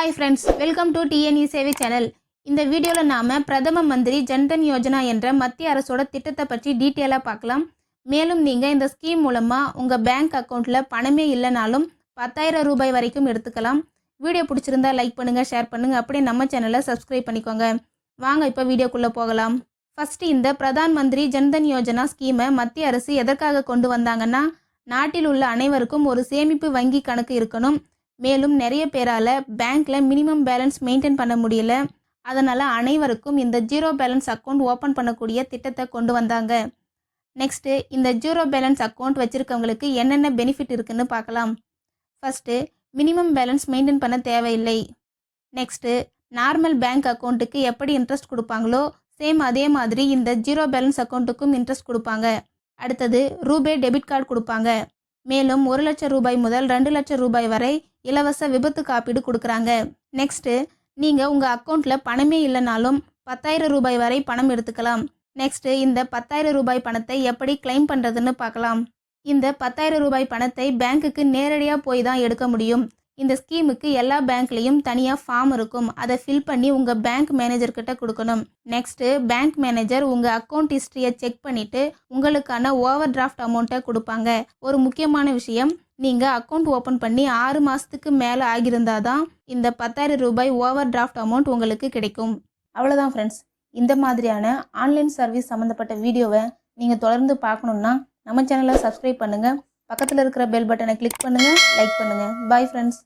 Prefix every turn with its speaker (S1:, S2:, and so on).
S1: Hi friends welcome to TNE சேவை channel இந்த வீடியோவில் நாம் பிரதம மந்திரி ஜன்தன் யோஜனா என்ற மத்திய அரசோட திட்டத்தை பற்றி டீட்டெயிலாக பார்க்கலாம். மேலும் நீங்கள் இந்த ஸ்கீம் மூலமாக உங்கள் பேங்க் அக்கௌண்ட்டில் பணமே இல்லைனாலும் பத்தாயிரம் ரூபாய் வரைக்கும் எடுத்துக்கலாம். வீடியோ பிடிச்சிருந்தா லைக் பண்ணுங்கள் ஷேர் பண்ணுங்கள் அப்படியே நம்ம சேனலை சப்ஸ்கிரைப் பண்ணிக்கோங்க. வாங்க இப்போ வீடியோக்குள்ளே போகலாம். ஃபஸ்ட்டு இந்த பிரதான் மந்திரி ஜன்தன் யோஜனா ஸ்கீமை மத்திய அரசு எதற்காக கொண்டு வந்தாங்கன்னா நாட்டில் உள்ள அனைவருக்கும் ஒரு சேமிப்பு வங்கி கணக்கு இருக்கணும். மேலும் நிறைய பேரால் பேங்க்கில் மினிமம் பேலன்ஸ் மெயின்டைன் பண்ண முடியல. அதனால் அனைவருக்கும் இந்த ஜீரோ பேலன்ஸ் அக்கௌண்ட் ஓப்பன் பண்ணக்கூடிய திட்டத்தை கொண்டு வந்தாங்க. நெக்ஸ்ட்டு இந்த ஜீரோ பேலன்ஸ் அக்கௌண்ட் வச்சுருக்கவங்களுக்கு என்னென்ன பெனிஃபிட் இருக்குன்னு பார்க்கலாம். ஃபஸ்ட்டு மினிமம் பேலன்ஸ் மெயின்டைன் பண்ண தேவையில்லை. நெக்ஸ்ட்டு நார்மல் பேங்க் அக்கௌண்ட்டுக்கு எப்படி இன்ட்ரெஸ்ட் கொடுப்பாங்களோ சேம் அதே மாதிரி இந்த ஜீரோ பேலன்ஸ் அக்கௌண்ட்டுக்கும் இன்ட்ரெஸ்ட் கொடுப்பாங்க. அடுத்தது ரூபே டெபிட் கார்டு கொடுப்பாங்க. மேலும் ஒரு லட்சம் ரூபாய் முதல் ரெண்டு லட்சம் ரூபாய் வரை இலவச விபத்து காப்பீடு கொடுக்குறாங்க. நெக்ஸ்ட்டு நீங்கள் உங்கள் அக்கௌண்ட்டில் பணமே இல்லைனாலும் பத்தாயிரம் ரூபாய் வரை பணம் எடுத்துக்கலாம். நெக்ஸ்ட்டு இந்த பத்தாயிரம் ரூபாய் பணத்தை எப்படி கிளைம் பண்ணுறதுன்னு பார்க்கலாம். இந்த பத்தாயிரம் ரூபாய் பணத்தை பேங்க்குக்கு நேரடியாக போய் தான் எடுக்க முடியும். இந்த ஸ்கீமுக்கு எல்லா பேங்க்லேயும் தனியாக ஃபார்ம் இருக்கும். அதை ஃபில் பண்ணி உங்கள் பேங்க் மேனேஜர்கிட்ட கொடுக்கணும். நெக்ஸ்ட்டு பேங்க் மேனேஜர் உங்கள் அக்கௌண்ட் ஹிஸ்ட்ரியை செக் பண்ணிவிட்டு உங்களுக்கான ஓவர் டிராஃப்ட் அமௌண்ட்டை கொடுப்பாங்க. ஒரு முக்கியமான விஷயம் நீங்கள் அக்கௌண்ட் ஓப்பன் பண்ணி ஆறு மாதத்துக்கு மேலே ஆகியிருந்தால் தான் இந்த பத்தாயிரம் ரூபாய் ஓவர் டிராஃப்ட் அமௌண்ட் உங்களுக்கு கிடைக்கும். அவ்வளோதான் ஃப்ரெண்ட்ஸ் இந்த மாதிரியான ஆன்லைன் சர்வீஸ் சம்மந்தப்பட்ட வீடியோவை நீங்கள் தொடர்ந்து பார்க்கணுன்னா நம்ம சேனலை சப்ஸ்கிரைப் பண்ணுங்கள் பக்கத்தில் இருக்கிற பெல் பட்டனை கிளிக் பண்ணுங்கள் லைக் பண்ணுங்கள் பாய் ஃப்ரெண்ட்ஸ்